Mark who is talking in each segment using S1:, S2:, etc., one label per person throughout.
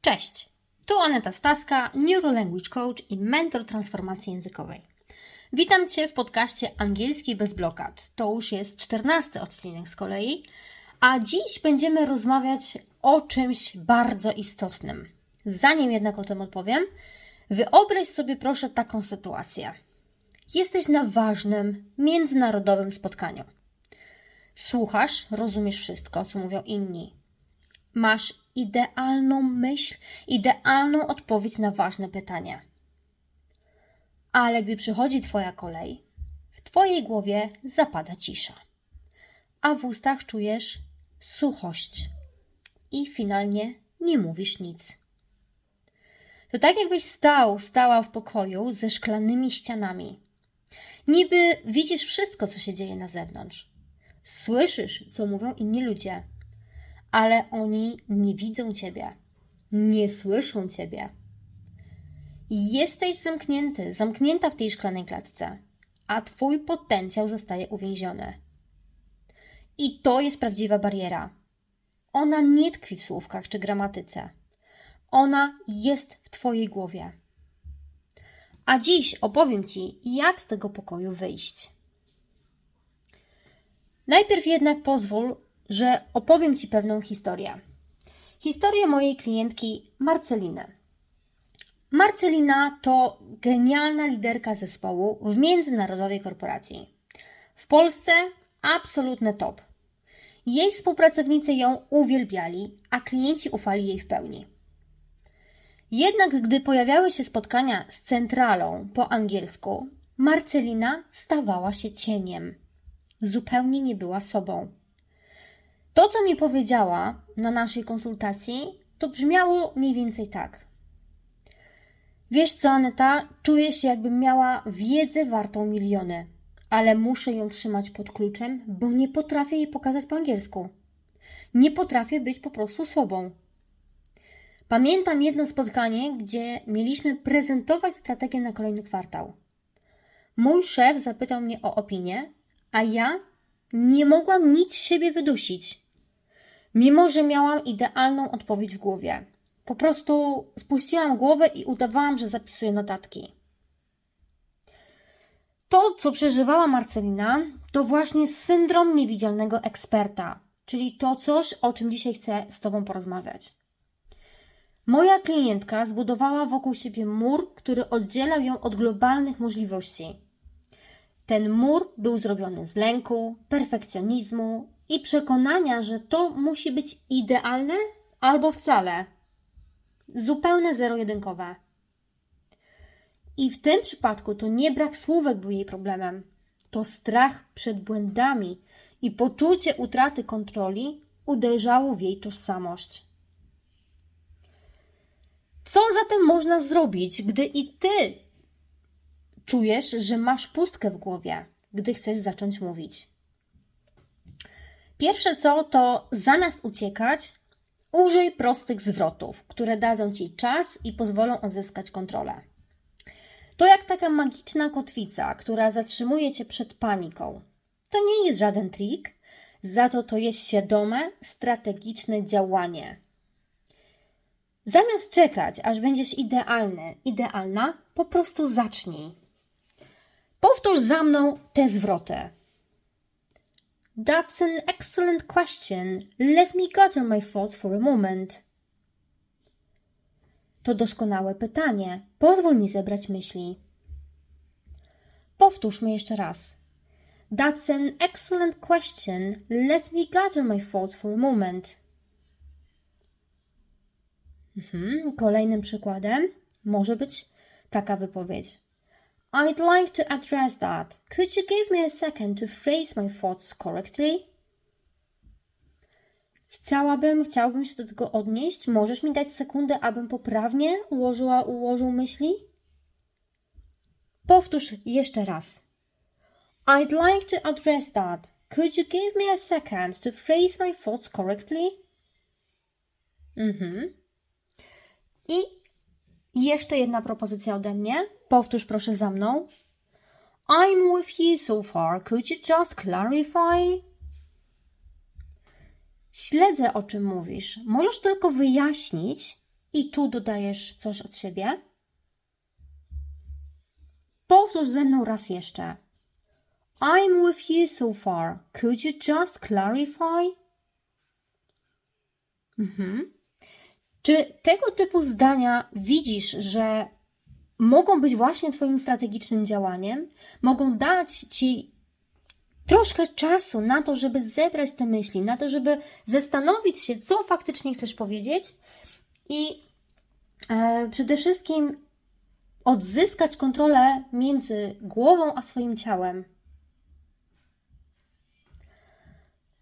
S1: Cześć, tu Aneta Staska, Neurolanguage Coach i mentor transformacji językowej. Witam Cię w podcaście Angielski bez blokad. To już jest czternasty odcinek z kolei, a dziś będziemy rozmawiać o czymś bardzo istotnym. Zanim jednak o tym odpowiem, wyobraź sobie proszę taką sytuację. Jesteś na ważnym, międzynarodowym spotkaniu. Słuchasz, rozumiesz wszystko, co mówią inni. Masz idealną myśl, idealną odpowiedź na ważne pytanie. Ale gdy przychodzi Twoja kolej, w Twojej głowie zapada cisza, a w ustach czujesz suchość i finalnie nie mówisz nic. To tak jakbyś stał, stała w pokoju ze szklanymi ścianami. Niby widzisz wszystko, co się dzieje na zewnątrz. Słyszysz, co mówią inni ludzie, ale oni nie widzą ciebie, nie słyszą ciebie. Jesteś zamknięty, zamknięta w tej szklanej klatce, a twój potencjał zostaje uwięziony. I to jest prawdziwa bariera. Ona nie tkwi w słówkach czy gramatyce. Ona jest w twojej głowie. A dziś opowiem ci, jak z tego pokoju wyjść. Najpierw jednak pozwól, że opowiem Ci pewną historię. Historię mojej klientki Marceliny. Marcelina to genialna liderka zespołu w międzynarodowej korporacji. W Polsce absolutny top. Jej współpracownicy ją uwielbiali, a klienci ufali jej w pełni. Jednak gdy pojawiały się spotkania z centralą po angielsku, Marcelina stawała się cieniem. Zupełnie nie była sobą. To, co mi powiedziała na naszej konsultacji, to brzmiało mniej więcej tak. Wiesz co, Aneta, czuję się, jakbym miała wiedzę wartą miliony, ale muszę ją trzymać pod kluczem, bo nie potrafię jej pokazać po angielsku. Nie potrafię być po prostu sobą. Pamiętam jedno spotkanie, gdzie mieliśmy prezentować strategię na kolejny kwartał. Mój szef zapytał mnie o opinię, a ja nie mogłam nic z siebie wydusić. Mimo, że miałam idealną odpowiedź w głowie. Po prostu spuściłam głowę i udawałam, że zapisuję notatki. To, co przeżywała Marcelina, to właśnie syndrom niewidzialnego eksperta, czyli to coś, o czym dzisiaj chcę z Tobą porozmawiać. Moja klientka zbudowała wokół siebie mur, który oddzielał ją od globalnych możliwości. Ten mur był zrobiony z lęku, perfekcjonizmu i przekonania, że to musi być idealne albo wcale. Zupełne zero-jedynkowe. I w tym przypadku to nie brak słówek był jej problemem. To strach przed błędami i poczucie utraty kontroli uderzało w jej tożsamość. Co zatem można zrobić, gdy i ty czujesz, że masz pustkę w głowie, gdy chcesz zacząć mówić? Pierwsze co, to zamiast uciekać, użyj prostych zwrotów, które dadzą ci czas i pozwolą odzyskać kontrolę. To jak taka magiczna kotwica, która zatrzymuje cię przed paniką. To nie jest żaden trik, za to to jest świadome, strategiczne działanie. Zamiast czekać, aż będziesz idealny, idealna, po prostu zacznij. Powtórz za mną te zwroty. That's an excellent question. Let me gather my thoughts for a moment. To doskonałe pytanie. Pozwól mi zebrać myśli. Powtórzmy jeszcze raz. That's an excellent question. Let me gather my thoughts for a moment. Mhm. Kolejnym przykładem może być taka wypowiedź. I'd like to address that. Could you give me a second to phrase my thoughts correctly? Chciałabym, chciałbym się do tego odnieść. Możesz mi dać sekundę, abym poprawnie ułożyła, ułożył myśli? Powtórz jeszcze raz. I'd like to address that. Could you give me a second to phrase my thoughts correctly? Mhm. I jeszcze jedna propozycja ode mnie. Powtórz proszę za mną. I'm with you so far. Could you just clarify? Śledzę, o czym mówisz. Możesz tylko wyjaśnić, i tu dodajesz coś od siebie. Powtórz ze mną raz jeszcze. I'm with you so far. Could you just clarify? Mhm. Czy tego typu zdania widzisz, że mogą być właśnie Twoim strategicznym działaniem? Mogą dać Ci troszkę czasu na to, żeby zebrać te myśli, na to, żeby zastanowić się, co faktycznie chcesz powiedzieć i e, przede wszystkim odzyskać kontrolę między głową a swoim ciałem.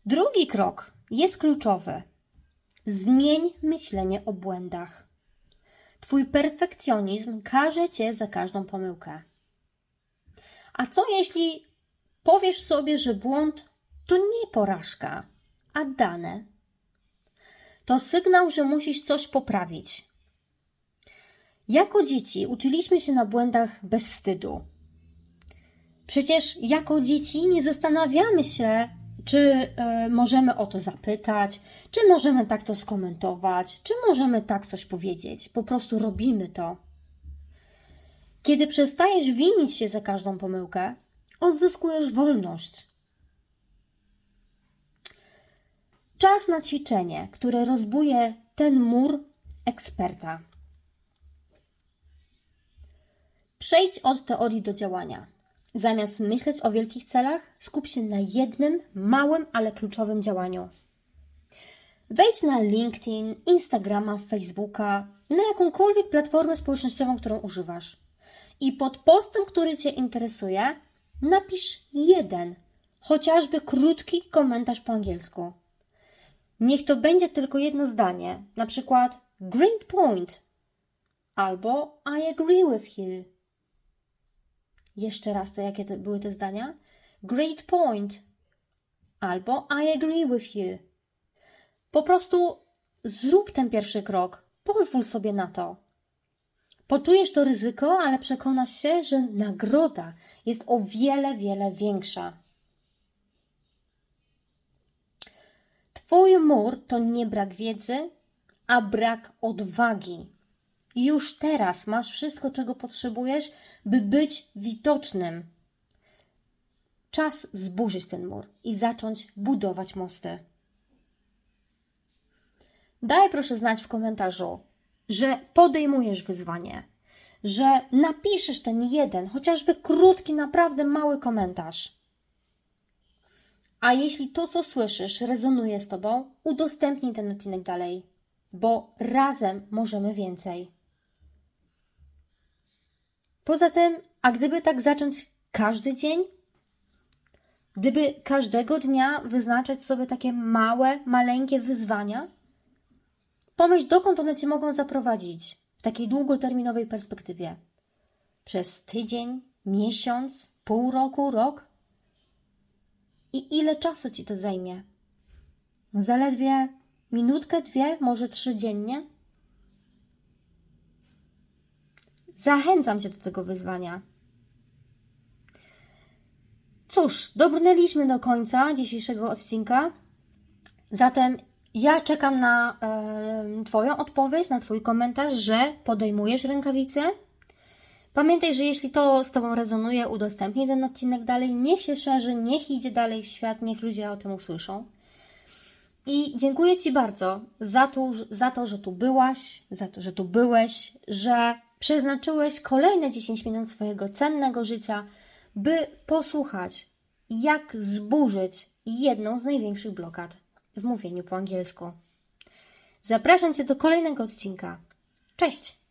S1: Drugi krok jest kluczowy. Zmień myślenie o błędach. Twój perfekcjonizm każe cię za każdą pomyłkę. A co jeśli powiesz sobie, że błąd to nie porażka, a dane? To sygnał, że musisz coś poprawić. Jako dzieci uczyliśmy się na błędach bez wstydu. Przecież jako dzieci nie zastanawiamy się, czy e, możemy o to zapytać, czy możemy tak to skomentować, czy możemy tak coś powiedzieć. Po prostu robimy to. Kiedy przestajesz winić się za każdą pomyłkę, odzyskujesz wolność. Czas na ćwiczenie, które rozbuje ten mur eksperta. Przejdź od teorii do działania. Zamiast myśleć o wielkich celach, skup się na jednym, małym, ale kluczowym działaniu. Wejdź na LinkedIn, Instagrama, Facebooka, na jakąkolwiek platformę społecznościową, którą używasz. I pod postem, który Cię interesuje, napisz jeden, chociażby krótki komentarz po angielsku. Niech to będzie tylko jedno zdanie, na przykład Great point albo I agree with you. Jeszcze raz, to jakie to były te zdania? Great point albo I agree with you. Po prostu zrób ten pierwszy krok. Pozwól sobie na to. Poczujesz to ryzyko, ale przekonasz się, że nagroda jest o wiele, wiele większa. Twój mur to nie brak wiedzy, a brak odwagi. Już teraz masz wszystko, czego potrzebujesz, by być widocznym. Czas zburzyć ten mur i zacząć budować mosty. Daj proszę znać w komentarzu, że podejmujesz wyzwanie, że napiszesz ten jeden, chociażby krótki, naprawdę mały komentarz. A jeśli to, co słyszysz, rezonuje z Tobą, udostępnij ten odcinek dalej, bo razem możemy więcej. Poza tym, a gdyby tak zacząć każdy dzień? Gdyby każdego dnia wyznaczać sobie takie małe, maleńkie wyzwania? Pomyśl, dokąd one Cię mogą zaprowadzić w takiej długoterminowej perspektywie. Przez tydzień, miesiąc, pół roku, rok? I ile czasu Ci to zajmie? Zaledwie minutkę, dwie, może trzy dziennie? Zachęcam Cię do tego wyzwania. Cóż, dobrnęliśmy do końca dzisiejszego odcinka. Zatem ja czekam na e, Twoją odpowiedź, na Twój komentarz, że podejmujesz rękawice. Pamiętaj, że jeśli to z Tobą rezonuje, udostępnij ten odcinek dalej. Niech się szerzy, niech idzie dalej w świat, niech ludzie o tym usłyszą. I dziękuję Ci bardzo za to, za to, że tu byłaś, za to, że tu byłeś, że przeznaczyłeś kolejne 10 minut swojego cennego życia, by posłuchać, jak zburzyć jedną z największych blokad w mówieniu po angielsku. Zapraszam Cię do kolejnego odcinka. Cześć!